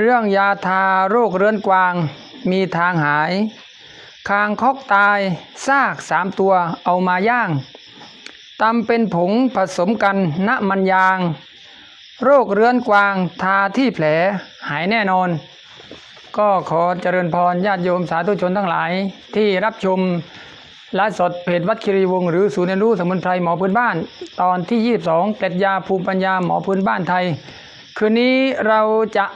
เรื่องยาทาโรคเรื้อนกวาง มีทางหาย คางคกตายซากสามตัวเอามาย่างตำเป็นผงผสมกันณมันยาง โรคเรื้อนกวางทาที่แผลหายแน่นอน ก็ขอเจริญพรญาติโยมสาธุชนทั้งหลายที่รับชมไลฟ์สดเพจวัดคิรีวงศ์หรือศูนย์เรียนรู้สมุนไพรหมอพื้นบ้าน ตอนที่ 22เกล็ดยาภูมิปัญญาหมอพื้นบ้านไทย คืนนี้เราจะ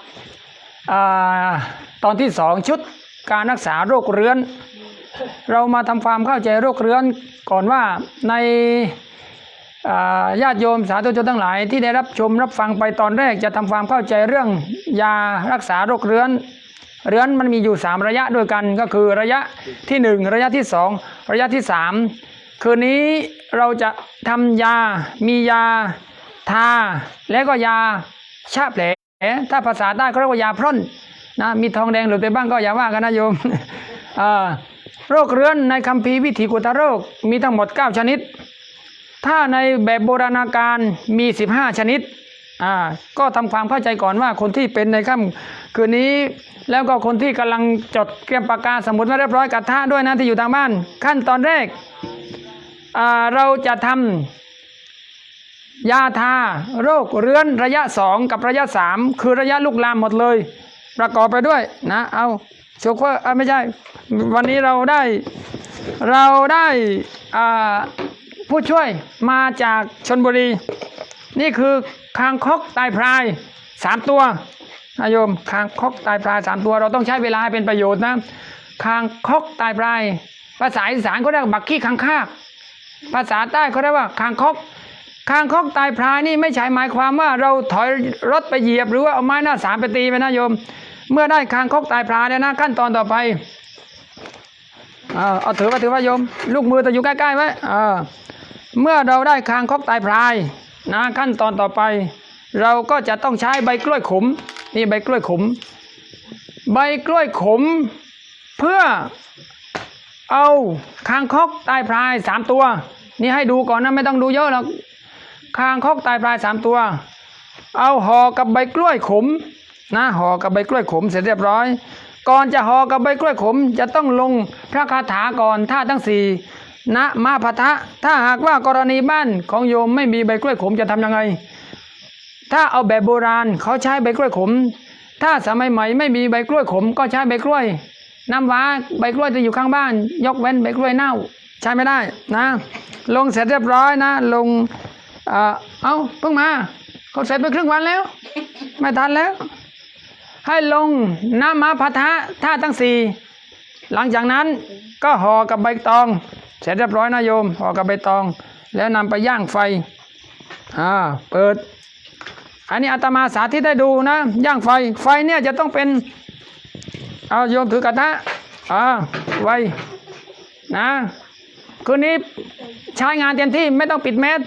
ตอนที่สองชุดการรักษาโรคเรื้อน เรามาทำความเข้าใจโรคเรื้อนก่อนว่าในญาติโยมสาธุชนทั้งหลาย ที่ได้รับชมรับฟังไปตอนแรกจะทำความเข้าใจเรื่องยารักษาโรคเรื้อน เรื้อนมันมีอยู่ 3 ระยะด้วยกันก็คือระยะที่ 1 ระยะที่ 2 ระยะที่ 3 คืนนี้เราจะทำยามียาทาและก็ยาชาแผล ถ้าภาษาใต้เขาเรียกว่ายาพร่นนะมีทองแดงหรือไปบ้างก็อย่าว่ากันนะโยมโรคเรื้อนในคัมภีร์วิถีกุตโรคมีทั้งหมด 9 ชนิด ถ้าในแบบโบราณการมี 15 ชนิดอ่าก็ทำความเข้าใจก่อนว่าคนที่เป็นในค่ำคืนนี้ แล้วก็คนที่กำลังจดเตรียมปากกาสมุดมาเรียบร้อยกับท่าด้วยนะที่อยู่ทางบ้าน ขั้นตอนแรกเราจะทำ ยาทาโรคเรื้อนระยะ 2 กับระยะ 3 คือระยะลุกลามหมดเลย ประกอบไปด้วยนะเอาโชเฟอร์อ่าไม่ใช่ วันนี้เราได้เราได้ผู้ช่วยมาจากชนบุรี นี่คือคางคกตายพรายสามตัวนะโยมคางคกตายพรายสามตัว เราต้องใช้เวลาให้เป็นประโยชน์นะคางคกตายพรายภาษาอีสานเขาเรียกบักขี้คางคาก ภาษาใต้เขาเรียกว่าคางคก คางคกตายพรายนี่ไม่ใช่หมายความว่าเราถอยรถไปเหยียบหรือว่าเอาไม้หน้าสามไปตีไปนะโยม เมื่อได้คางคกตายพรายเนี่ยนะขั้นตอนต่อไปเอาถือว่าถือว่าโยม ลูกมือจะอยู่ใกล้ๆไว้เออเมื่อเราได้คางคกตายพรายนะขั้นตอนต่อไป เราก็จะต้องใช้ใบกล้วยขมนี่ใบกล้วยขม ใบกล้วยขม เพื่อเอาคางคกตายพรายสามตัว นี่ให้ดูก่อนนะไม่ต้องดูเยอะหรอก คางคกตายพรายสามตัว เอาห่อกับใบกล้วยขมนะห่อกับใบกล้วยขมเสร็จเรียบร้อย ก่อนจะห่อกับใบกล้วยขม จะต้องลงพระคาถาก่อนท่าทั้งสี่นะมาพทะถ้าหากว่ากรณีบ้านของโยมไม่มีใบกล้วยขมจะทำยังไง ถ้าเอาแบบโบราณเขาใช้ใบกล้วยขม ถ้าสมัยใหม่ไม่มีใบกล้วยขม ก็ใช้ใบกล้วย น้ำว้าใบกล้วยจะอยู่ข้างบ้าน ยกเว้นใบกล้วยเน่า ใช้ไม่ได้นะ ลงเสร็จเรียบร้อยนะ ลง อ่อเอาเพิ่งมา เขาเสร็จไปครึ่งวันแล้ว ไม่ทันแล้ว ให้ลงน้ำมาพัทะท่าทั้งสี่หลังจากนั้นก็ห่อกับใบตอง เสร็จเรียบร้อยนะโยมห่อกับใบตอง แล้วนำไปย่างไฟอ่าเปิด อันนี้อาตมาสาธิตให้ดูนะ ย่างไฟไฟเนี่ยจะต้องเป็นเอาโยมถือกระทะอ่าไวนะคืนนี้ใช้งานเต็มที่ไม่ต้องปิดแมส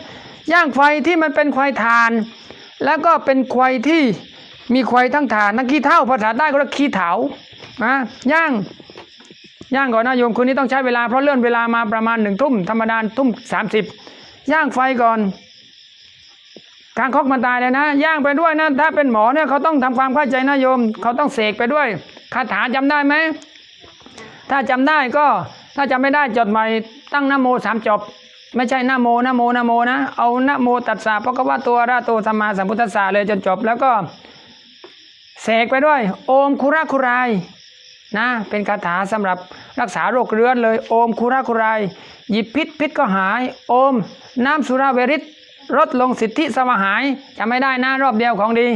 ย่างไฟที่มันเป็นไฟถ่าน แล้วก็เป็นไฟที่มีไฟทั้งถ่านทั้งขี้เถ้าภาษาใต้ก็เรียกขี้เถานะย่างย่างก่อนนะโยมคืนนี้ต้องใช้เวลาเพราะเลื่อนเวลามาประมาณหนึ่งทุ่มธรรมดาทุ่มสามสิบย่างไฟก่อนกางคกมันตายเลยนะย่างไปด้วยนะถ้าเป็นหมอเนี่ยเขาต้องทำความเข้าใจนะโยม เขาต้องเสกไปด้วยคาถาจำได้ไหมถ้าจำได้ก็ถ้าจำไม่ได้จดใหม่ตั้งนโมสามจบ ไม่ใช่นะโมนะโมนะโมนะ เอานะโมตัสสะเพราะว่าตัวระโตสัมมาสัมพุทธัสสะเลยจนจบ แล้วก็เสกไปด้วย โอมคุระคุรายนะเป็นคาถาสำหรับรักษาโรคเรื้อนเลย โอมคุระคุราย หยิบพิษพิษก็หาย โอม น้ำสุราเวริตลดลงสิทธิสมหายจะไม่ได้นะรอบเดียวของดี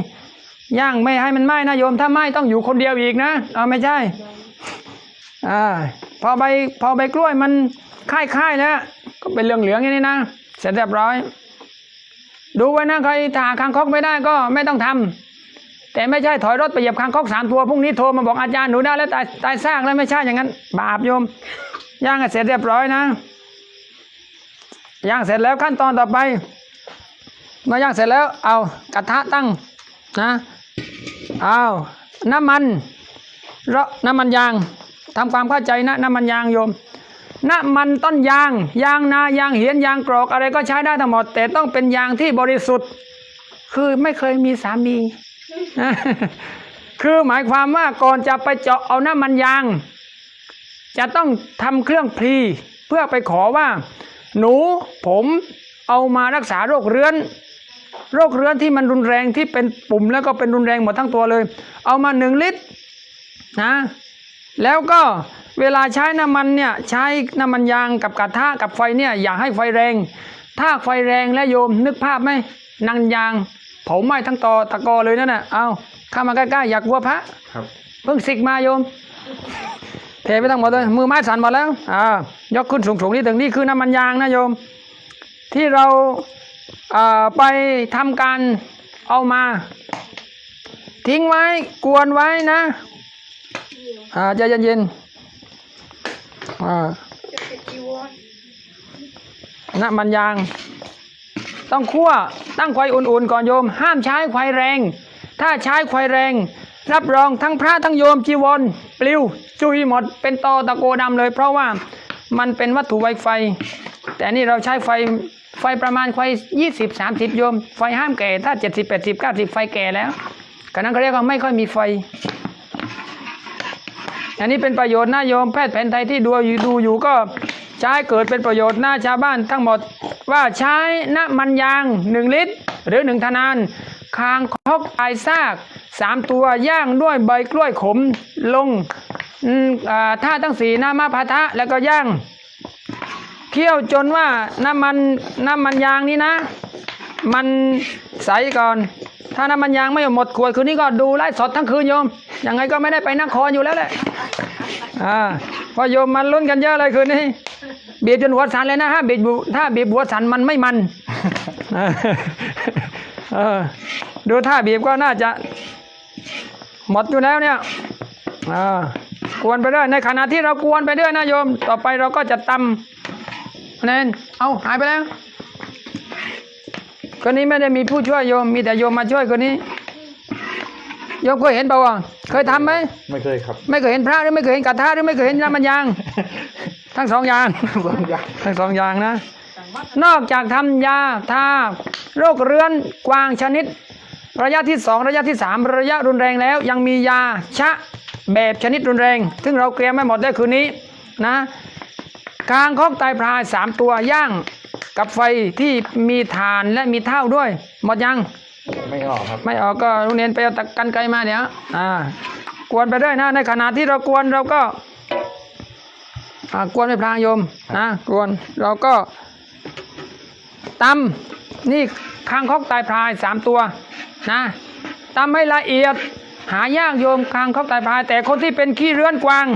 ย่างไม่ให้มันไหม้นะโยมถ้าไหม้ต้องอยู่คนเดียวอีกนะเอาไม่ใช่อ่าพอใบพอใบกล้วยมัน ค่ายค่ายๆแล้ว ก็เป็นเหลืองเหลืองอย่างนี้นะ เสร็จเรียบร้อย ดูไว้นะใครถ่าคางคกไม่ได้ก็ไม่ต้องทำแต่ไม่ใช่ถอยรถไปเหยียบคางคกสามตัวพรุ่งนี้โทรมาบอกอาจารย์หนูได้แล้วตายตายซากแล้วไม่ใช่อย่างนั้น บาปโยมย่างเสร็จเรียบร้อยนะย่างเสร็จแล้วขั้นตอนต่อไปเมื่อย่างเสร็จแล้วเอากระทะตั้งนะเอาน้ำมันเราะน้ำมันยางทำความเข้าใจนะน้ำมันยางโยม น้ำมันต้นยาง ยางนายางเหียนยางกรอกอะไรก็ใช้ได้ทั้งหมด แต่ต้องเป็นยางที่บริสุทธิ์ คือไม่เคยมีสามี คือหมายความว่าก่อนจะไปเจาะเอาน้ำมันยาง จะต้องทำเครื่องพลีเพื่อไปขอว่า หนูผมเอามารักษาโรคเรื้อน โรคเรื้อนที่มันรุนแรงที่เป็นปุ่มแล้วก็เป็นรุนแรงหมดทั้งตัวเลย เอามาหนึ่งลิตรนะ แล้วก็ เวลาใช้น้ำมันเนี่ยใช้น้ำมันยางกับกระทะกับไฟเนี่ยอย่าให้ไฟแรง ถ้าไฟแรงและโยมนึกภาพไหมนังยางเผาไหม้ทั้งตอตะกอเลยนั่นน่ะเอาเข้ามาใกล้ๆอยากกลัวพระครับเพิ่งสิกมาโยมเทไปทั้งหมดเลยมือไม้สั่นหมดแล้วอ่ายกขึ้นสูงๆนี่ถึงนี่คือน้ำมันยางนะโยม ที่เราอ่าไปทำการเอามา ทิ้งไว้กวนไว้นะอ่าใจเย็นๆ อ่าน้ำมันยาง ต้องคั่วตั้งไฟอุ่นๆก่อนโยม ห้ามใช้ไฟแรง ถ้าใช้ไฟแรง รับรองทั้งพระทั้งโยมจีวรปลิวจุยหมดเป็นตอตะโกดำเลย เพราะว่ามันเป็นวัตถุไวไฟ แต่นี่เราใช้ไฟไฟประมาณไฟยี่สิบสามสิบโยม ไฟห้ามแก่ ถ้าเจ็ดสิบแปดสิบเก้าสิบไฟแก่แล้วกันนั้นเขาเรียกว่าไม่ค่อยมีไฟ อันนี้เป็นประโยชน์นะโยมแพทย์แผนไทยที่ดูอยู่ดูอยู่ก็ใช้เกิดเป็นประโยชน์หน้าชาวบ้านทั้งหมดว่าใช้น้ำมันยางหนึ่งลิตร หรือหนึ่งธนาน คางคกปลายซากสามตัวย่างด้วยใบกล้วยขมลงอืมอ่าท่าทั้งสีหน้ำมะพร้าวแล้วก็ย่างเคี่ยวจนว่าน้ำมันน้ำมันยางนี้นะ มันใสก่อน ถ้าน้ำมันยางไม่หมดขวดคืนนี้ก็ดูไลฟ์สดทั้งคืนโยม ยังไงก็ไม่ได้ไปนครอยู่แล้วแหละอ่าเพอโยมมันลุ้นกันเยอะเลยคืนนี้บีบจนหัวสันเลยนะฮะบีบถ้าบีบหัวสันมันไม่มันเออเออดูท่าบีบก็น่าจะ หมดอยู่แล้วเนี่ยอ่ากวนไปเรื่อยในขณะที่เรากวนไปเรื่อยนะโยม ต่อไปเราก็จะตำเน้นเอาหายไปแล้ว คนนี้ไม่ได้มีผู้ช่วยโยม มีแต่โยมมาช่วยคนนี้ โยมเคยเห็นเปล่าวะเคยทำไหม ไม่เคยครับ ไม่เคยเห็นพระหรือไม่เคยเห็นกระทะหรือไม่เคยเห็นน้ำมันยาง ทั้งสองอย่างบางอย่างทั้งสองอย่างนะ นอกจากทำยาทาโรคเรื้อนกวางชนิด ระยะที่สองระยะที่สามระยะรุนแรงแล้ว ยังมียาชะแบบชนิดรุนแรง ซึ่งเราเตรียมไม่หมดได้คืนนี้นะกางคอกไตพรายสามตัวย่าง กับไฟที่มีฐานและมีเท่าด้วย หมดยัง ไม่ออกครับ ไม่ออกก็ลุงเนียนไปเอาตะกันไกลมาเดี๋ยวอ่ากวนไปด้วยนะ ในขณะที่เรากวนเราก็อ่ากวนไม่พลางโยมนะกวนเราก็ตำนี่คางคกตายพรายสามตัวนะตำให้ละเอียดหายากโยมคางคกตายพราย แต่คนที่เป็นขี้เรื้อนกวาง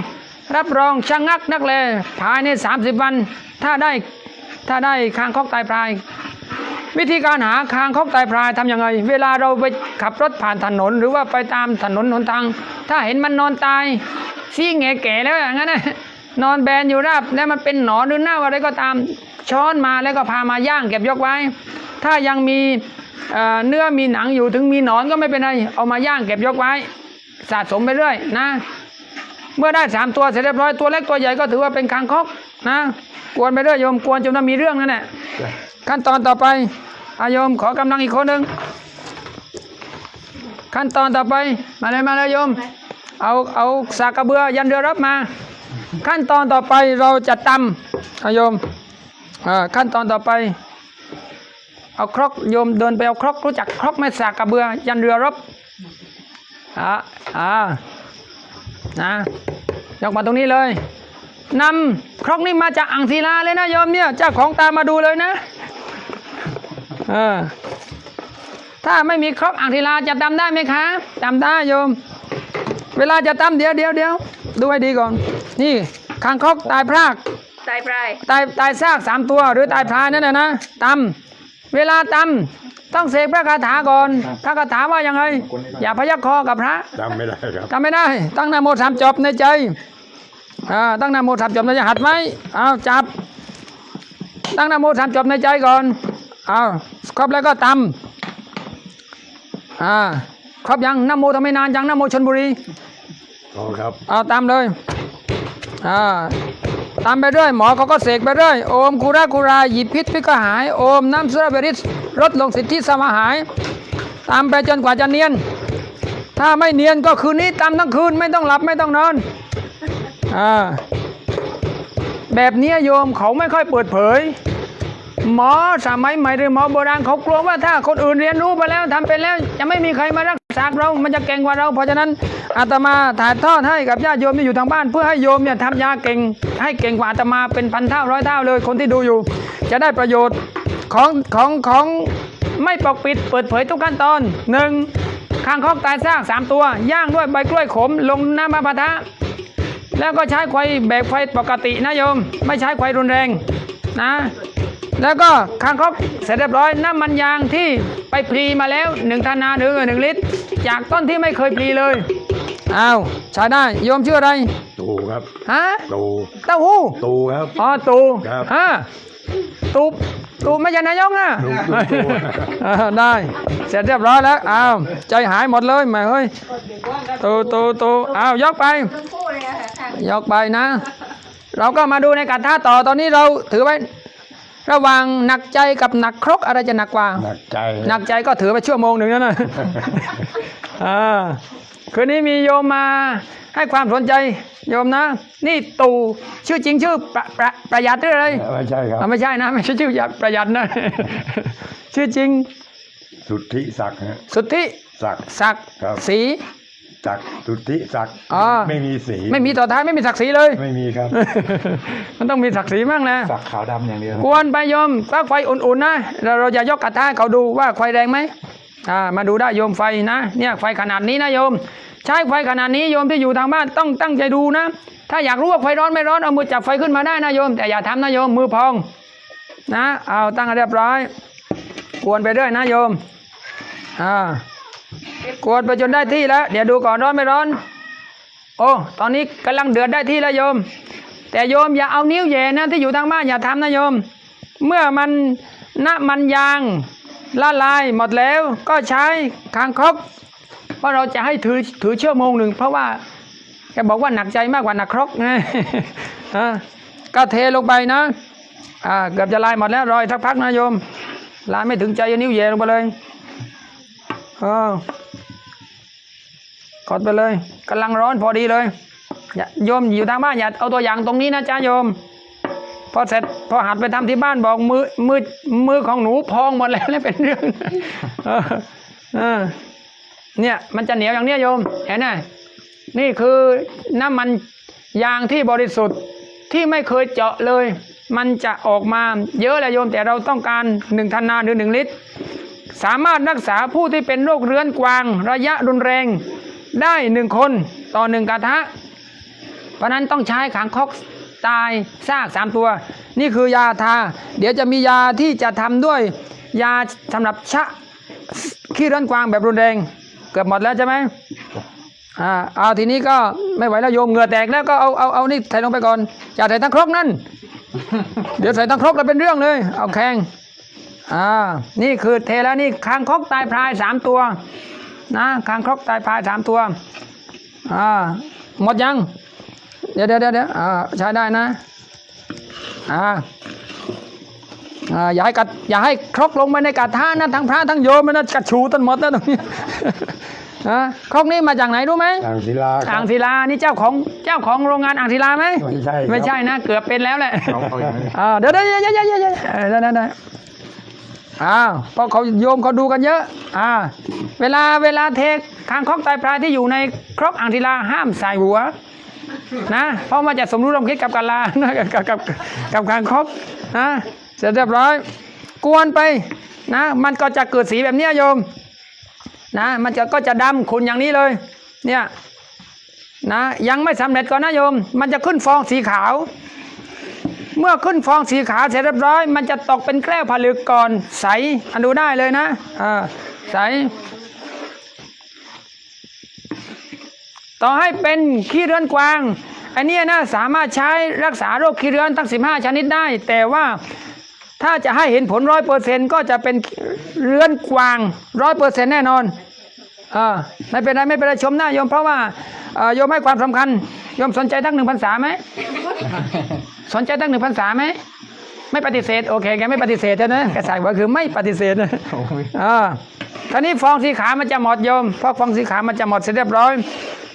รับรองชะงักนักเลยภายใน 30 วัน ถ้าได้ ถ้าได้คางคกตายพราย วิธีการหาคางคกตายพรายทำยังไง เวลาเราไปขับรถผ่านถนน หรือว่าไปตามถนนหนทาง ถ้าเห็นมันนอนตายซี่แงแก่แล้วอย่างนั้นนะนอนแบนอยู่ราบแล้วมันเป็นหนอนหรือเน่าอะไรก็ตามช้อนมาแล้วก็พามาย่างเก็บยกไว้ ถ้ายังมีเเนื้อมีหนังอยู่ถึงมีหนอนก็ไม่เป็นไรเอามาย่างเก็บยกไว้ สะสมไปเรื่อยนะ เมื่อได้สามตัวเสร็จเรียบร้อยตัวเล็กตัวใหญ่ก็ถือว่าเป็นคางคกนะกวนไปเรื่อยโยมกวนจนมีเรื่องนั่นแหละขั้นตอนต่อไปอาโยมขอกำลังอีกคนหนึ่งขั้นตอนต่อไปมาเลยมาเลยโยม เอาเอาสากกระเบือยันเรือรับมา ขั้นตอนต่อไปเราจะตำอาโยมขั้นตอนต่อไปเอาครกโยมเดินไปเอาครกรู้จักครกไหมสากกระเบือยันเรือรบอ่าอ่า นะยกมาตรงนี้เลยนำครกนี้มาจากอ่างศิลาเลยนะโยมเนี่ยเจ้าของตามมาดูเลยนะเออถ้าไม่มีครกอ่างศิลาจะตำได้ไหมคะตำได้โยม เวลาจะตำเดี๋ยวเดี๋ยวเดี๋ยวดูให้ดีก่อน นี่คางคกตายพรากตายพรายตายตายซากสามตัวหรือตายพรายนั่นนะนะตำเวลาตำ ต้องเสกพระคาถาก่อน พระคาถาว่ายังไง อย่าพยักคอกับพระจำไม่ได้ครับจำไม่ได้ ตั้งนะโมสามจบในใจอ่าตั้งนะโมสามจบในใจหัดไหมเอาจับ ตั้งนะโมสามจบในใจก่อนเอาครบแล้วก็ตำอ่าครบยังนะโมทำไม่นานยังนะโมชนบุรีอ๋อครับเอาตามเลยอ่าตามไปเรื่อยหมอเขาก็เสกไปเรื่อยโอมคุระคุราหยิบพิษพิษก็หายโอมน้ำสุรเบริส ลดลงสิทธิสมาหาย ตามไปจนกว่าจะเนียน ถ้าไม่เนียนก็คืนนี้ตำทั้งคืนไม่ต้องหลับไม่ต้องนอนอ่าแบบนี้โยมเขาไม่ค่อยเปิดเผย หมอสมัยใหม่หรือหมอโบราณเขากลัวว่าถ้าคนอื่นเรียนรู้ไปแล้วทำเป็นแล้ว จะไม่มีใครมารักษาเรา มันจะเก่งกว่าเรา เพราะฉะนั้นอาตมาถ่ายทอดให้กับญาติโยมที่อยู่ทางบ้าน เพื่อให้โยมเนี่ยทำยาเก่ง ให้เก่งกว่าอาตมาเป็นพันเท่าร้อยเท่าเลยคนที่ดูอยู่ จะได้ประโยชน์ ของของของไม่ปกปิดเปิดเผยทุกขั้นตอนหนึ่งคางคกตายซากสามตัว ย่างด้วยใบกล้วยขมลงน้ำมะพร้าวแล้วก็ใช้ไฟแบบไฟปกตินะโยม ไม่ใช้ไฟรุนแรงนะ แล้วก็คางคกเสร็จเรียบร้อยน้ำมันยางที่ไปพลีมาแล้วหนึ่งธนาหรือหนึ่งลิตร จากต้นที่ไม่เคยพลีเลยอ้าวใช้ได้โยมชื่ออะไรตูครับฮะตูเต้าหู้ตูครับอ๋อตูครับฮะตู ตูไม่ใช่นายกนะตูตูตูเออได้ เสร็จเรียบร้อยแล้ว อ้าว ใจหายหมดเลยแหม่เฮ้ย ตูตูตูอ้าวยกไป ยกไปนะ เราก็มาดูในกระทะต่อ ตอนนี้เราถือไว้ ระหว่างหนักใจกับหนักครกอะไรจะหนักกว่า หนักใจ หนักใจก็ถือไปชั่วโมงหนึ่งแล้วนะอ่าคืนนี้มีโยมมา ให้ความสนใจโยมนะ นี่ตู่ชื่อจริงชื่อประประประหยัดหรืออะไรไม่ใช่ครับอ่าไม่ใช่นะไม่ใช่ชื่อประหยัดนะชื่อจริง สุทธิศักดิ์ฮะสุทธิศักดิ์ศักดิ์ครับศรีศักดิ์สุทธิศักดิ์อ๋อไม่มีสี ไม่มีต่อท้ายไม่มีศักดิ์ศรีเลย ไม่มีครับ มันต้องมีศักดิ์ศรีบ้างนะศักดิ์ขาวดำอย่างเดียวกวนไปโยมถ้าไฟอุ่นๆนะเราเราจะยกกระทะให้เขาดูว่าไฟแรงไหมอ่ามาดูได้โยมไฟนะ เนี่ยไฟขนาดนี้นะโยม ใช้ไฟขนาดนี้โยมที่อยู่ทางบ้านต้องตั้งใจดูนะ ถ้าอยากรู้ว่าไฟร้อนไม่ร้อนเอามือจับไฟขึ้นมาได้นะโยม แต่อย่าทำนะโยมมือพองนะเอาตั้งเรียบร้อยกวนไปเรื่อยนะโยมอ่ากวนไปจนได้ที่แล้ว เดี๋ยวดูก่อนร้อนไม่ร้อน โอ้ตอนนี้กำลังเดือดได้ที่แล้วโยม แต่โยมอย่าเอานิ้วแย่นะที่อยู่ทางบ้านอย่าทำนะโยม เมื่อมันน้ำมันยางละลายหมดแล้วก็ใช้คางคก เพราเราจะให้ถือถือชั่วโมงหนึ่งเพราะว่าแกบอกว่าหนักใจมากกว่าหนักครกไงอ่าก็เทลงไปนะอ่าเกือบจะลายหมดแล้วรอยทักพักนะโยมลายไม่ถึงใจนิ้วแหย่ลงไปเลยเออกดไปเลยกำลังร้อนพอดีเลยอย่าโยมอยู่ทางบ้านอย่าเอาตัวอย่างตรงนี้นะจ๊ะโยมพอเสร็จพอหัดไปทำที่บ้านบอกมือมือมือของหนูพองหมดแล้วแล้วเป็นเรื่องเออ เนี่ยมันจะเหนียวอย่างเนี้ยโยม เห็นไหมนี่คือน้ำมันยางที่บริสุทธิ์ที่ไม่เคยเจาะเลย มันจะออกมาเยอะเลยโยม แต่เราต้องการหนึ่งธนาหรือหนึ่งลิตร สามารถรักษาผู้ที่เป็นโรคเรื้อนกวาง ระยะรุนแรงได้หนึ่งคนต่อหนึ่งกระทะ เพราะนั้นต้องใช้ขังคกตายซากสามตัว นี่คือยาทา เดี๋ยวจะมียาที่จะทำด้วย ยาสำหรับชะขี้เรื้อนกวางแบบรุนแรง เกือบหมดแล้วใช่ไหมอ่าเอาทีนี้ก็ไม่ไหวแล้วโยมเหงื่อแตกแล้วก็เอาเอาเอานี่ใส่ลงไปก่อนอย่าใส่ทั้งครกนั่น เดี๋ยวใส่ทั้งครกแล้วเป็นเรื่องเลย เอาแข่งอ่านี่คือเทแล้วนี่คางคกตายพรายสามตัว นะคางคกตายพรายสามตัวอ่าหมดยัง เดี๋ยวเดี๋ยวเดี๋ยวเดี๋ยวอ่าใช้ได้นะอ่า อ่าอย่าให้กัดอย่าให้ครกลงไปในกระทะนะทั้งพระทั้งโยมนะกระชูต้นหมดนะตรงนี้อ่าครกนี้มาจากไหนรู้ไหมอ่างศิลาคอ่ารับงศิลานี่เจ้าของเจ้าของโรงงานอ่างศิลาไหมไม่ใช่ครับไม่ใช่นะ เกือบเป็นแล้วแหละเอาเอาอย่างนี้อ่าเดี๋ยวเดี๋ยวเดี๋ยวเดี๋ยวเดี๋ยวเดี๋ยวเออได้ได้ได้อ้าวเพราะเขาโยมเขาดูกันเยอะ อ่า เวลาเวลาเทคางคกไตปลายที่อยู่ในครกอ่างศิลาห้ามใส่หัวนะเพราะมันจะสมรู้ร่วมคิดกับกาลานะกับกับกับกับคางคกนะ เสร็จเรียบร้อย กวนไปนะ มันก็จะเกิดสีแบบนี้โยมนะ มันจะก็จะดำขุ่นอย่างนี้เลย เนี่ยนะยังไม่สำเร็จก่อนนะโยม มันจะขึ้นฟองสีขาว เมื่อขึ้นฟองสีขาวเสร็จเรียบร้อย มันจะตกเป็นแก้วผลึกก่อนใสอันดูได้เลยนะอ่าใสต่อให้เป็นขี้เรือนกวางอันนี้นะสามารถใช้รักษาโรคขี้เรือนทั้ง 15 ชนิดได้ แต่ว่า ถ้าจะให้เห็นผลร้อยเปอร์เซ็นก็จะเป็นเรื้อนกวางร้อยเปอร์เซ็นแน่นอนอ่าไม่เป็นไรไม่เป็นไรชมหน้าโยมเพราะว่าเอ่อโยมให้ความสำคัญโยมสนใจทั้งหนึ่งพรรษาไหมสนใจตั้งหนึ่งพรรษาไหมไม่ปฏิเสธโอเคแกไม่ปฏิเสธใช่ไหมแกใส่ว่าคือไม่ปฏิเสธนะอ่าคราวนี้ฟองสีขาวมันจะหมดโยมเพราะฟองสีขาวมันจะหมดเสร็จเรียบร้อย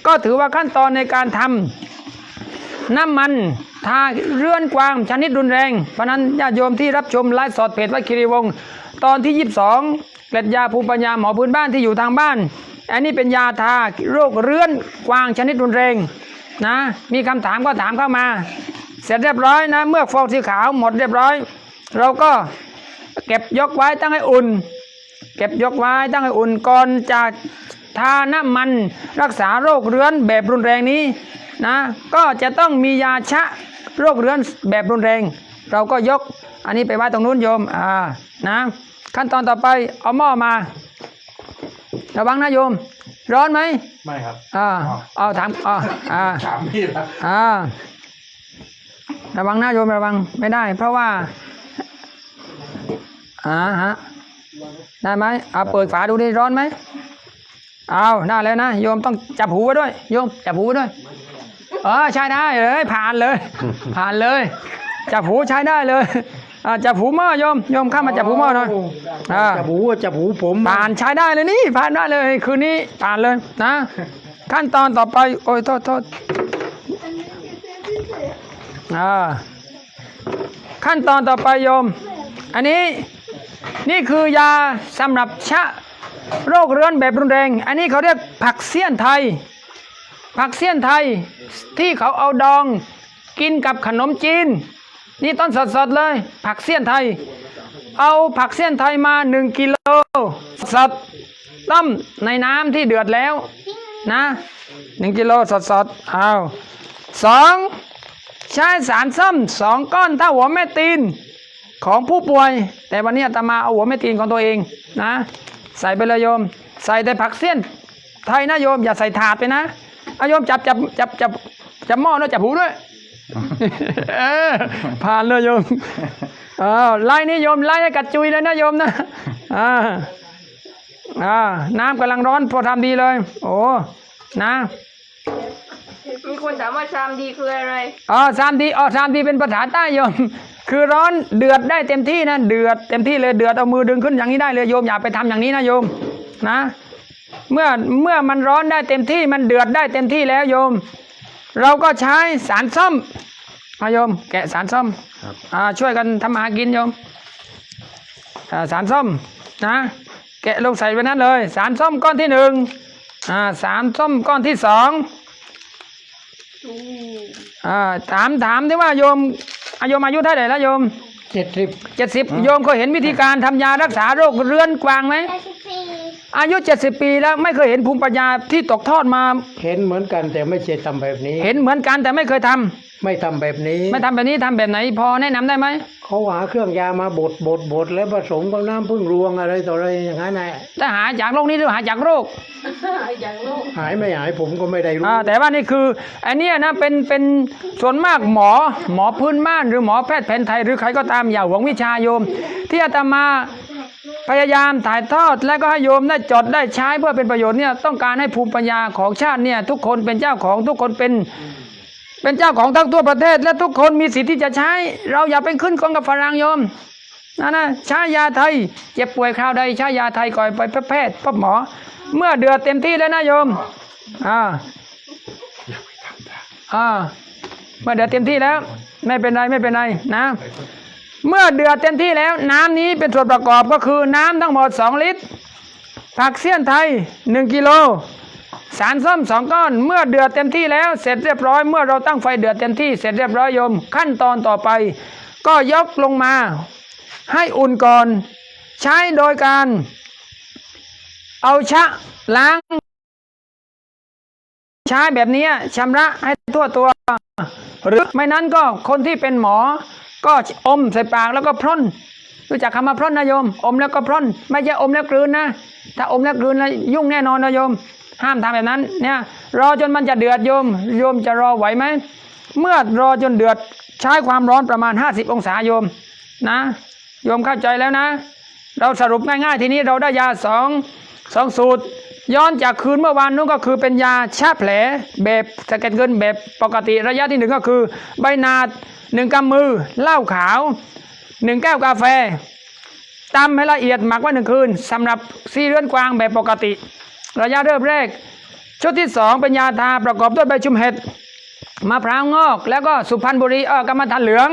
ก็ถือว่าขั้นตอนในการทำ น้ำมันทาเรือนกวางชนิดรุนแรงเพราะนั้นญาติโยมที่รับชมไลฟ์สดเพจวัดคีรีวงศ์ตอนที่ 22 เกล็ดยาภูมิปัญญาหมอพื้นบ้านที่อยู่ทางบ้าน อันนี้เป็นยาทาโรคเรื้อนกวางชนิดรุนแรงนะ มีคำถามก็ถามเข้ามา เสร็จเรียบร้อยนะ เมื่อฟองสีขาวหมดเรียบร้อย เราก็เก็บยกไว้ตั้งให้อุ่น เก็บยกไว้ตั้งให้อุ่นก่อนจะ ทาน้ำมันรักษาโรคเรื้อนแบบรุนแรงนี้นะก็จะต้องมียาชะโรคเรื้อนแบบรุนแรง เราก็ยกอันนี้ไปไว้ตรงนู้นโยมอ่านะขั้นตอนต่อไปเอาหม้อมา ระวังนะโยม ร้อนไหมไม่ครับอ่าเอาถามอ่าอ่าถามพี่ครับอ่าระวังนะโยมระวังไม่ได้ เพราะว่าอ่าฮะได้ไหมเอาเปิดฝาดูดิร้อนไหม เอาได้แล้วนะโยมต้องจับหูไว้ด้วย โยมจับหูไว้ด้วยเออใช้ได้เลยผ่านเลย ผ่านเลย จับหูใช้ได้เลยอ่าจับหูหม้อโยมโยมเข้ามาจับหูหม้อหน่อยอ่าจับหูจับหูผมผ่านใช้ได้เลยนี่ผ่านได้เลยคืนนี้ผ่านเลยนะ ขั้นตอนต่อไป โอ้ยโทษโทษอ่าขั้นตอนต่อไปโยม อันนี้นี่คือยาสำหรับชะ โรคเรื้อนแบบรุนแรง อันนี้เขาเรียกผักเสี้ยนไทย ผักเสี้ยนไทยที่เขาเอาดองกินกับขนมจีน นี่ต้นสดๆเลย ผักเสี้ยนไทย เอาผักเสี้ยนไทยมาหนึ่งกิโลสดต้มในน้ำที่เดือดแล้วนะหนึ่งกิโลสดสดๆเอาสองใช้สารส้มสองก้อนเท่าหัวแม่ตีนของผู้ป่วย แต่วันนี้อาตมาเอาหัวแม่ตีนของตัวเองนะ ใส่ไปเลยโยม ใส่แต่ผักเสี้ยนไทยนะโยม อย่าใส่ถาดไปนะเอาโยมจับจับจับจับจับหม้อด้วยจับหูด้วยเออผ่านเลยโยมอ้าวไล่นี่โยมไล่ให้กัดจุยเลยนะโยมนะอ่าอ่าน้ำกำลังร้อนพอทำดีเลย โอ้นะมีคนถามว่าชามดีคืออะไรอ๋อสามดีอ๋อสามดีเป็นภาษาใต้โยม คือร้อนเดือดได้เต็มที่นะเดือดเต็มที่เลยเดือดเอามือดึงขึ้นอย่างนี้ได้เลยโยมอย่าไปทำอย่างนี้นะโยมนะเมื่อเมื่อมันร้อนได้เต็มที่มันเดือดได้เต็มที่แล้วโยม เราก็ใช้สารส้มมาโยม แกะสารส้มครับอ่าช่วยกันทำมาหากินโยมอ่าสารส้มนะแกะลงใส่ไว้นั้นเลย สารส้มก้อนที่หนึ่งอ่าสารส้มก้อนที่สองอ่าถามถามที่ว่าโยม อาโยมอายุเท่าไหร่แล้วโยมเจ็ดสิบเจ็ดสิบโยมเคยเห็นวิธีการทำยารักษาโรคเรื้อนกวางไหม อายุเจ็ดสิบปีแล้วไม่เคยเห็นภูมิปัญญาที่ตกทอดมา เห็นเหมือนกันแต่ไม่ใช่ทำแบบนี้ เห็นเหมือนกันแต่ไม่เคยทำไม่ทำแบบนี้ไม่ทำแบบนี้ทำแบบไหน พอแนะนำได้ไหมเขาหาเครื่องยามาบดบดบดแล้วผสมกับน้ำพึ่งรวงอะไรต่ออะไรอย่างนั้นนะจะหาจากโรคนี้หรือหาจากโรคอย่างโลกหายไม่หายผมก็ไม่ได้รู้อ่าแต่ว่านี่คืออันเนี้ยนะเป็นเป็นส่วนมากหมอหมอพื้นบ้านหรือหมอแพทย์แผนไทยหรือใครก็ตามอย่าหวงวิชาโยม ที่อาตมา พยายามถ่ายทอดและก็ให้โยมได้จดได้ใช้เพื่อเป็นประโยชน์เนี่ยต้องการให้ภูมิปัญญาของชาติเนี่ยทุกคนเป็นเจ้าของทุกคนเป็นเป็นเจ้าของทั้งทั่วประเทศ และทุกคนมีสิทธิ์ที่จะใช้ เราอย่าเป็นขึ้นกองกับฝรั่งโยมนะนะใช้ยาไทยเจ็บป่วยคราวใดใช้ยาไทยก่อนไปแพทย์พบหมอ เมื่อเดือดเต็มที่แล้วนะโยมอ่าอ่าเมื่อเดือดเต็มที่แล้ว ไม่เป็นไรไม่เป็นไรนะ เมื่อเดือดเต็มที่แล้ว น้ำนี้เป็นส่วนประกอบก็คือน้ำทั้งหมด 2 ลิตร ผักเสี้ยนไทย 1กิโลสารส้มสองก้อนเมื่อเดือดเต็มที่แล้วเสร็จเรียบร้อย เมื่อเราตั้งไฟเดือดเต็มที่เสร็จเรียบร้อยโยม ขั้นตอนต่อไป ก็ยกลงมา ให้อุ่นก่อน ใช้โดยการ เอาชะล้าง ใช้แบบนี้ชำระให้ทั่วตัว หรือไม่นั้นก็คนที่เป็นหมอ ก็อมใส่ปากแล้วก็พร่นรู้จักคำว่าพร่นนะโยม อมแล้วก็พร่นไม่ใช่อมแล้วกลืนนะ ถ้าอมแล้วกลืนแล้วยุ่งแน่นอนนะโยม ห้ามทำแบบนั้น เนี่ยรอจนมันจะเดือดโยม โยมจะรอไหวไหมเมื่อรอจนเดือดใช้ความร้อนประมาณ 50 องศาโยมนะโยมเข้าใจแล้วนะ เราสรุปง่ายๆ ทีนี้เราได้ยาสองสองสูตร ย้อนจากคืนเมื่อวานนู้นก็คือเป็นยาชาแผลแบบสะเก็ดเงินแบบปกติระยะที่หนึ่งก็คือ ใบนาด หนึ่งกำมือเหล้าขาวหนึ่งแก้วกาแฟตำให้ละเอียดหมักไว้หนึ่งคืนสำหรับซีเรือนกวางแบบปกติ ระยะเริ่มแรก ชุดที่สองเป็นยาทาประกอบด้วยใบชุมเห็ดมะพร้าวงอก แล้วก็สุพรรณบุรีเออกรรมฐานเหลือง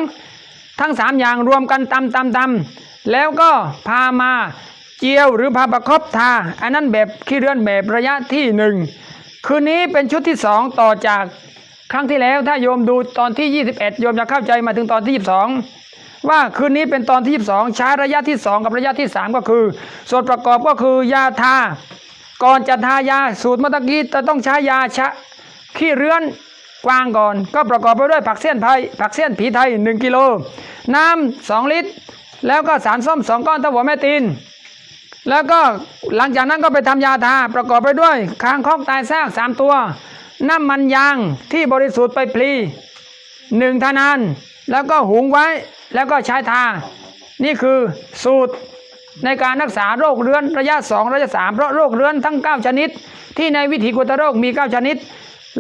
ทั้งสามอย่างรวมกันตำตำตำแล้วก็พามาเจียวหรือพาประคบทา อันนั้นแบบขี้เรือนแบบระยะที่หนึ่งคืนนี้เป็นชุดที่สองต่อจาก ครั้งที่แล้วถ้าโยมดูตอนที่ 21 โยมจะเข้าใจมาถึงตอนที่ 22 ว่าคืนนี้เป็นตอนที่ 22 ใช้ระยะที่ 2 กับระยะที่ 3 ก็คือ ส่วนประกอบก็คือยาทา ก่อนจะทายาสูตรเมื่อตะกี้จะต้องใช้ยาชะขี้เรือนกวางก่อน ก็ประกอบไปด้วยผักเสี้ยนไทยผักเสี้ยนผีไทย 1 กิโล น้ำ2ลิตร แล้วก็สารส้ม 2 ก้อนตะหัวแม่ตีนแล้วก็หลังจากนั้นก็ไปทำยาทาประกอบไปด้วยคางคกตายซากสามตัว น้ำมันยางที่บริสุทธิ์ไปพลีหนึ่งทานาน แล้วก็หุงไว้แล้วก็ใช้ทา นี่คือสูตรในการรักษาโรคเรื้อนระยะ 2 ระยะ 3 เพราะโรคเรื้อนทั้ง 9 ชนิด ที่ในวิถีกุตโรคมี 9 ชนิด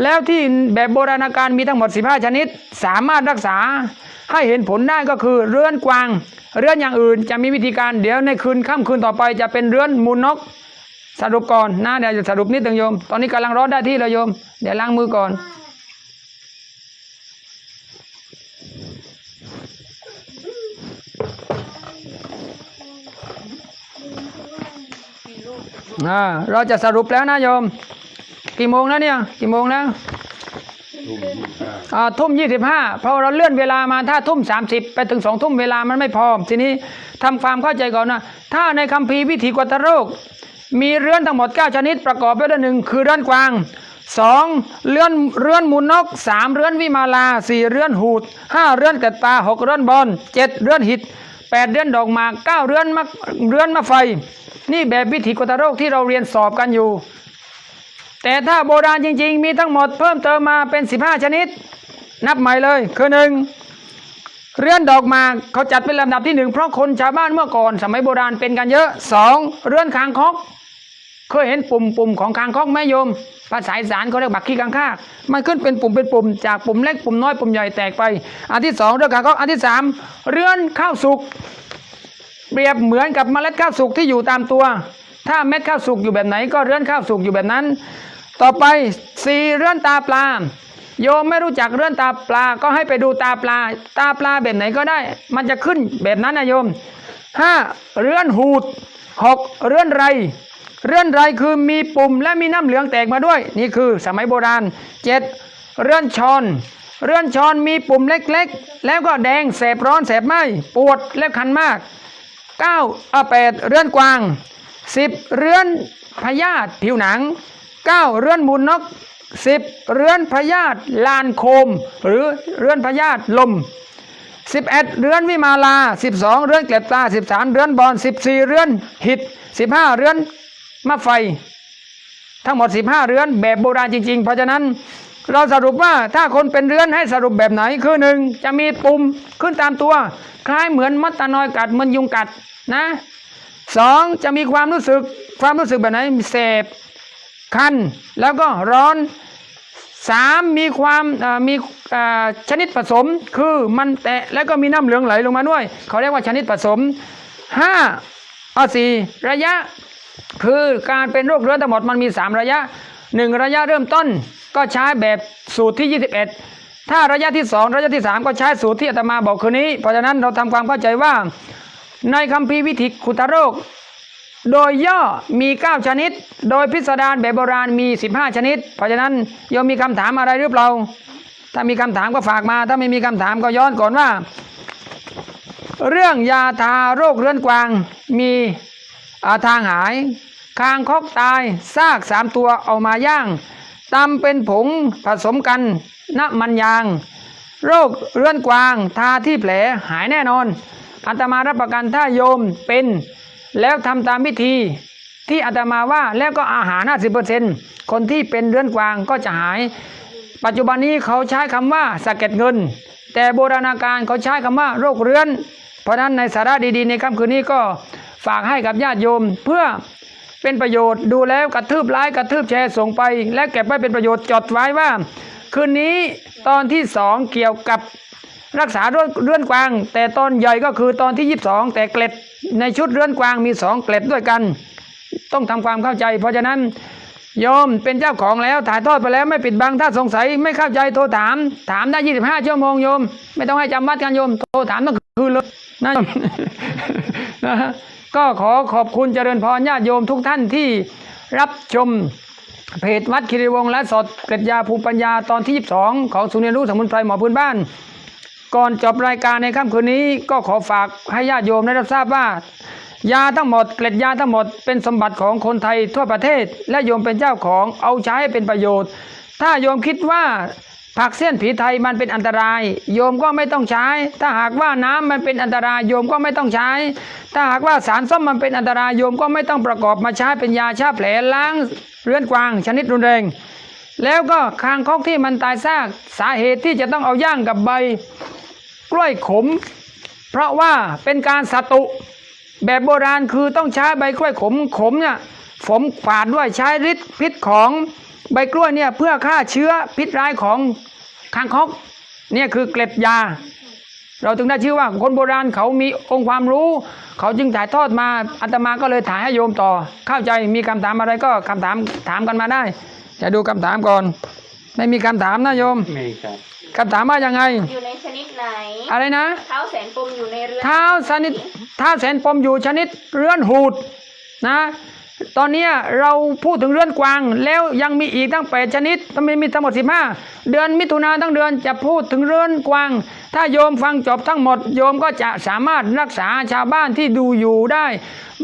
แล้วที่แบบโบราณการมีทั้งหมด 15 ชนิด สามารถรักษาให้เห็นผลได้ก็คือเรื้อนกวาง เรื้อนอย่างอื่นจะมีวิธีการเดี๋ยวในคืนค่ำคืนต่อไปจะเป็นเรื้อนมูลนก สรุปก่อนนะเดี๋ยวจะสรุปนิดหนึ่งโยม ตอนนี้กำลังร้อนได้ที่เลยโยม เดี๋ยวล้างมือก่อนอ่าเราจะสรุปแล้วนะโยม กี่โมงแล้วเนี่ยกี่โมงแล้วอ่าทุ่มยี่สิบห้าเพราะเราเลื่อนเวลามาถ้าทุ่มสามสิบไปถึงสองทุ่มเวลามันไม่พอทีนี้ทำความเข้าใจก่อนนะถ้าในคัมภีร์วิถีกวัตโรค มีเรือนทั้งหมด 9 ชนิดประกอบไปด้วยหนึ่งคือเรือนกวางสองเรือนเรือนมูลนกสามเรือนวิมาลาสี่เรือนหูดห้าเรือนกระตาหกเรือนบอลเจ็ดเรือนหิดแปดเรือนดอกหมากเก้าเรือนมะเรือนมะไฟ นี่แบบวิถีกตโรคที่เราเรียนสอบกันอยู่ แต่ถ้าโบราณจริง ๆ มีทั้งหมดเพิ่มเติมมาเป็น 15 ชนิด นับใหม่เลยคือหนึ่งเรือนดอกหมากเขาจัดเป็นลำดับที่หนึ่งเพราะคนชาวบ้านเมื่อก่อนสมัยโบราณเป็นกันเยอะสองเรือนคางคก เคยเห็นปุ่มปุ่มของคางคกไหมโยม ภาษาอีสานเขาเรียกบักขี้กังคากมันขึ้นเป็นปุ่มเป็นปุ่ม จากปุ่มเล็กปุ่มน้อยปุ่มใหญ่แตกไป อันที่สองเรือนคางคกอันที่สามเรือนข้าวสุก เปรียบเหมือนกับเมล็ดข้าวสุกที่อยู่ตามตัว ถ้าเม็ดข้าวสุกอยู่แบบไหน ก็เรือนข้าวสุกอยู่แบบนั้น ต่อไปสี่เรือนตาปลาโยมไม่รู้จักเรือนตาปลาก็ให้ไปดูตาปลา ตาปลาแบบไหนก็ได้ มันจะขึ้นแบบนั้นนะโยมห้าเรือนหูดหกเรือนไร เรือนไรคือมีปุ่มและมีน้ำเหลืองแตกมาด้วย นี่คือสมัยโบราณเจ็ดเรือนชอนเรือนชอนมีปุ่มเล็กๆ แล้วก็แดงแสบร้อนแสบไหมปวดและคันมากเก้าอะแปดเรือนกวางสิบเรือนพยาธิผิวหนังเก้าเรือนมูลนกสิบเรือนพยาธิลานโคม หรือเรือนพยาธิลมสิบเอ็ดเรือนวิมาลาสิบสองเรือนเกล็ดปลาสิบสามเรือนบอลสิบสี่เรือนหิดสิบห้าเรือน มะไฟ ทั้งหมด 15 เรือน แบบโบราณจริง ๆ เพราะฉะนั้นเราสรุปว่าถ้าคนเป็นเรือนให้สรุปแบบไหนคือหนึ่งจะมีปุ่มขึ้นตามตัว คล้ายเหมือนมัตตานอยกัดมันยุงกัดนะสองจะมีความรู้สึกความรู้สึกแบบไหนเสบคันแล้วก็ร้อนสามมีความมีชนิดผสมคือมันแตะแล้วก็มีน้ำเหลืองไหลลงมาด้วย เขาเรียกว่าชนิดผสมห้าอสี่ระยะ คือการเป็นโรคเรื้อนทั้งหมดมันมี 3 ระยะ 1 ระยะเริ่มต้นก็ใช้แบบสูตรที่ 21 ถ้าระยะที่ 2 ระยะที่ 3 ก็ใช้สูตรที่อาตมาบอกคืนนี้ เพราะฉะนั้นเราทำความเข้าใจว่า ในคัมภีร์วิธีคุตโรค โดยย่อมี 9 ชนิด โดยพิสดารแบบโบราณมี 15 ชนิด เพราะฉะนั้นโยมมีคำถามอะไรหรือเปล่าถ้ามีคำถามก็ฝากมา ถ้าไม่มีคำถามก็ย้อนก่อนว่า เรื่องยาทาโรคเรื้อนกวางมี อาทางหาย คางคอกตายซากสามตัวเอามาย่างตำเป็นผงผสมกันน้ำมันยาง โรคเรื้อนกวาง ทาที่แผลหายแน่นอนอาตมารับประกันถ้าโยมเป็น แล้วทำตามวิธี ที่อาตมาว่าแล้วก็อาหาร50%คนที่เป็นเรื้อนกวางก็จะหาย ปัจจุบันนี้เขาใช้คำว่าสะเก็ดเงิน แต่โบราณการเขาใช้คำว่าโรคเรื้อน เพราะฉะนั้นในสาระดีๆ ในค่ำคืนนี้ก็ ฝากให้กับญาติโยม เพื่อเป็นประโยชน์ดูแล้วกระทืบไลค์กระทืบแชร์ส่งไป และเก็บไว้เป็นประโยชน์จดไว้ว่า คืนนี้ตอนที่สองเกี่ยวกับรักษาเรื่องเรื้อนกวาง แต่ตอนใหญ่ก็คือตอนที่ 22 แต่เกล็ดในชุดเรื่อนกวางมีสองเกล็ดด้วยกัน ต้องทำความเข้าใจ เพราะฉะนั้นโยมเป็นเจ้าของแล้วถ่ายทอดไปแล้วไม่ปิดบังถ้าสงสัยไม่เข้าใจโทรถาม ถามได้ 25 ชั่วโมงโยม ไม่ต้องให้จำวัดกันโยมโทรถามต้องคืนเลยนะนะ ก็ขอขอบคุณเจริญพรญาติโยมทุกท่านที่รับชมเพจวัดคิริวงศ์และสดเกร็ดยาภูมิปัญญาตอนที่ 22 ของศูนย์เรียนรู้สมุนไพรหมอพื้นบ้าน ก่อนจบรายการในค่ำคืนนี้ ก็ขอฝากให้ญาติโยมได้รับทราบว่ายาทั้งหมดเกล็ดยาทั้งหมดเป็นสมบัติของคนไทยทั่วประเทศ และโยมเป็นเจ้าของเอาใช้เป็นประโยชน์ ถ้าโยมคิดว่า ผักเส้นผีไทยมันเป็นอันตราย โยมก็ไม่ต้องใช้ ถ้าหากว่าน้ำมันเป็นอันตรายโยมก็ไม่ต้องใช้ ถ้าหากว่าสารส้มมันเป็นอันตรายโยมก็ไม่ต้องประกอบมาใช้เป็นยาชาแผลล้างเรื้อนกวาง ชนิดรุนแรง แล้วก็คางคกที่มันตายซากสาเหตุที่จะต้องเอาย่างกับใบ กล้วยขม เพราะว่าเป็นการสตุ แบบโบราณคือต้องใช้ใบกล้วยขมขมเนี่ยฝมฝาดด้วยใช้ฤทธิ์พิษของ ใบกล้วยเนี่ยเพื่อฆ่าเชื้อพิษร้ายของคางคกเนี่ยคือเกล็ดยา เราถึงได้ชื่อว่าคนโบราณเขามีองค์ความรู้ เขาจึงถ่ายทอดมาอาตมาก็เลยถ่ายให้โยมต่อ เข้าใจมีคำถามอะไรก็คำถามถามกันมาได้จะดูคำถามก่อน ไม่มีคำถามนะโยมมีครับคำถามว่ายังไง อยู่ในชนิดไหน อะไรนะ เท้าแสนปมอยู่ในเรือนเท้าสนิทเท้าแสนปมอยู่ชนิดเรือนหูดนะ ตอนนี้เราพูดถึงเรือนกวาง แล้วยังมีอีกตั้งแปดชนิดทำไมมีทั้งหมดสิบห้าเดือนมิถุนาทั้งเดือนจะพูดถึงเรือนกวาง ถ้าโยมฟังจบทั้งหมด โยมก็จะสามารถรักษาชาวบ้านที่ดูอยู่ได้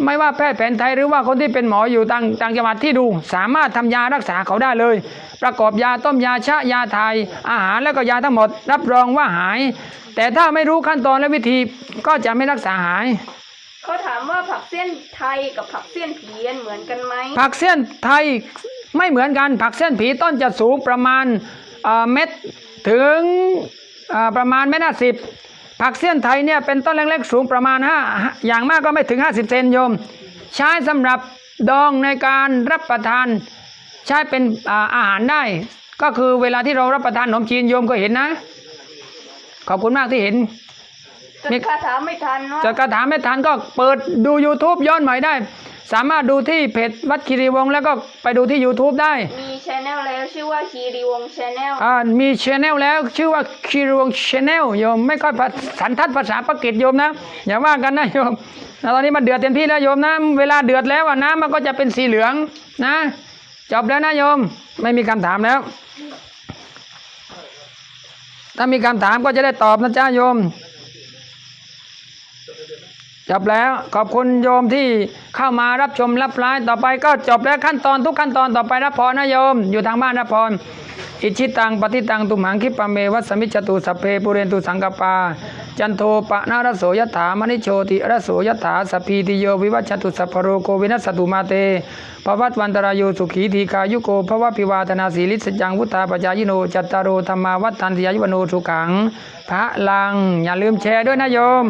ไม่ว่าแพทย์แผนไทยหรือว่าคนที่เป็นหมออยู่ต่างต่างจังหวัดที่ดู สามารถทำยารักษาเขาได้เลย ประกอบยาต้มยาชะยาไทย อาหารแล้วก็ยาทั้งหมด รับรองว่าหาย แต่ถ้าไม่รู้ขั้นตอนและวิธีก็จะไม่รักษาหาย เขาถามว่าผักเสี้ยนไทยกับผักเสี้ยนเพีเหมือนกันไหมผักเส้นไทยไม่เหมือนกัน ผักเส้นผีต้นจะสูงประมาณเม็ดถึงประมาณเม็ดห้าสิบผักเส้นไทยเนี่ยเป็นต้นเล็กๆสูงประมาณห้าอย่างมากก็ไม่ถึง 50 เซนโยม ใช้สำหรับดองในการรับประทาน ใช้เป็นอาหารได้ ก็คือเวลาที่เรารับประทานขนมจีนโยมก็เห็นนะ ขอบคุณมากที่เห็น จดคาถามไม่ทันว่าจะกระถามไม่ทันก็เปิดดู YouTube ย้อนใหม่ได้ สามารถดูที่เพจวัดคีรีวงศ์แล้วก็ไปดูที่ YouTube ได้ มีชแนลแล้วชื่อว่าคีรีวงชแนลอ่ามีชแนลแล้วชื่อว่าคีรีวงศ์ชแนลโยมไม่ค่อยสันทัดภาษาปากีสโยมนะอย่าว่ากันนะโยมแล้วตอนนี้มันเดือดเต็มที่แล้วโยมนะ เวลาเดือดแล้วอะน้ำมันก็จะเป็นสีเหลืองนะจบแล้วนะโยม ไม่มีคำถามแล้ว ถ้ามีคำถามก็จะได้ตอบนะจ้าโยม จบแล้วขอบคุณโยมที่เข้ามารับชมรับไลฟ์ต่อไปก็จบแล้วขั้นตอนทุกขั้นตอนต่อไปรับพรนะโยม อยู่ทางบ้านรับพรอิชิตังปฏิตังตุมหังคิปะเมวัสมิจตุสัพเพปุเรนตุสังกปา จันโทปะนารโสยถามณิโชติรโสยถาสพีติโยวิวัชตุสัพพโรโกวินัสสตุมาเตภวัตวันตรายโยสุขีทีคายุโกภวะพิวาธนาสีลิสจังวุตาปจายโนจัตตารโอธรรมาวัฏทันติยายุวโนสุขังพระลังอย่าลืมแชร์ด้วยนะโยม